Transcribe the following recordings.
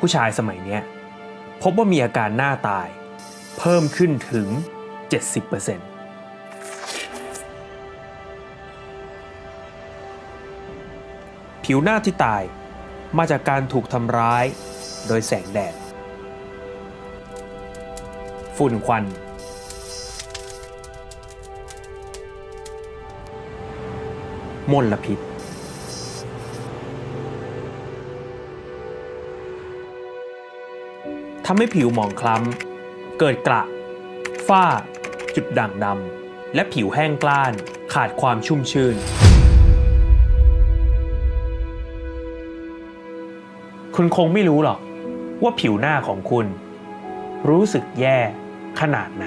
ผู้ชายสมัยเนี้ยพบว่ามีอาการหน้าตาย เพิ่มขึ้นถึง 70%ผิวหน้าที่ตายมาจากการถูกทำร้ายโดยแสงแดด ฝุ่นควัน มลพิษ ทำให้ผิวหมองคล้ำ เกิดกระ ฝ้า จุดด่างดำ และผิวแห้งกล้าน ขาดความชุ่มชื่นคุณคงไม่รู้หรอกว่าผิวหน้าของคุณ รู้สึกแย่ขนาดไหน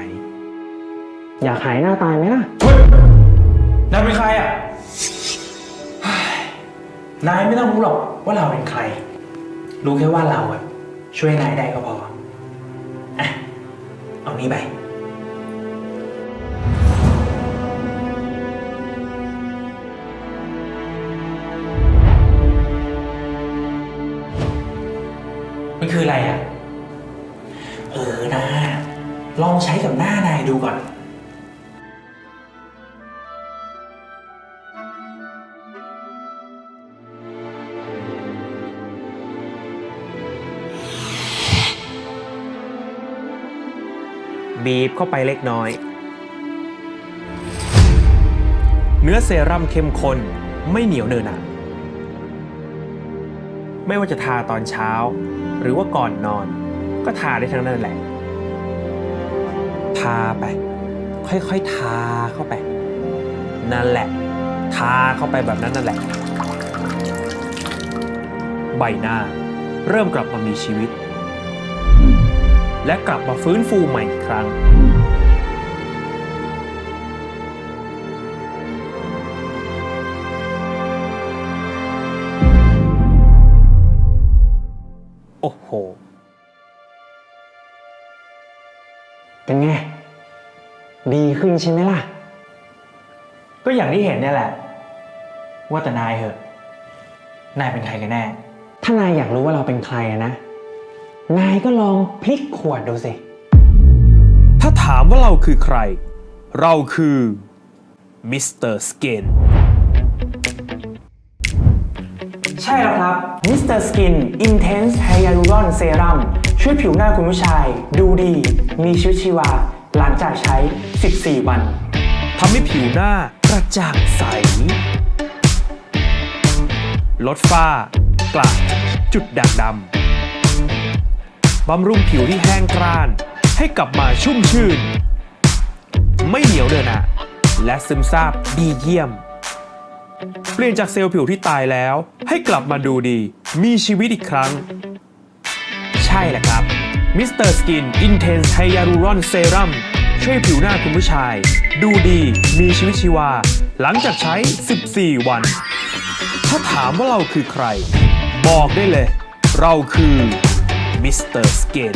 อยากหายหน้าตายไหมล่ะนายเป็นใครอะ นายไม่ต้องรู้หรอกว่าเราเป็นใคร รู้แค่ว่าเราอะ ช่วยนายได้ก็พออะเอานี้ไป มันคืออะไรอะ เออนะ ลองใช้กับหน้านายดูก่อน บีบเข้าไปเล็กน้อย เนื้อเซรั่มเข้มข้นไม่เหนียวเนินหนะไม่ว่าจะทาตอนเช้า หรือว่าก่อนนอน ก็ทาได้ทั้งนั้นแหละ ทาไป ค่อยๆทาเข้าไป นั่นแหละ ทาเข้าไปแบบนั้นนั่นแหละ ใบหน้า เริ่มกลับมามีชีวิต และกลับมาฟื้นฟูใหม่อีกครั้ง โอ้โห เป็นไง ดีขึ้นใช่ไหมล่ะ ก็อย่างที่เห็นเนี่ยแหละ ว่าแต่นายเหอะ นายเป็นใครกันแน่ ถ้านายอยากรู้ว่าเราเป็นใครอะนะ นายก็ลองพลิกขวดดูสิ ถ้าถามว่าเราคือใคร เราคือมิสเตอร์สเกนใช่แล้วครับ Mr. Skin Intense Hyaluron Serum ช่วยผิวหน้าคุณผู้ชาย ดูดี มีชีวิตชีวา หลังจากใช้ 14 วันทำให้ผิวหน้ากระจ่างใส ลดฝ้ากระจุดด่างดำ บำรุงผิวที่แห้งกร้าน ให้กลับมาชุ่มชื่น ไม่เหนียวเดินอะและซึมซาบดีเยี่ยม เปลี่ยนจากเซลล์ผิวที่ตายแล้ว ให้กลับมาดูดี มีชีวิตอีกครั้ง ใช่แหละครับ Mr. Skin Intense Hyaluron Serum ช่วยผิวหน้าคุณผู้ชาย ดูดีมีชีวิตชีวา หลังจากใช้ 14 วัน ถ้าถามว่าเราคือใคร บอกได้เลย เราคือ Mr. Skin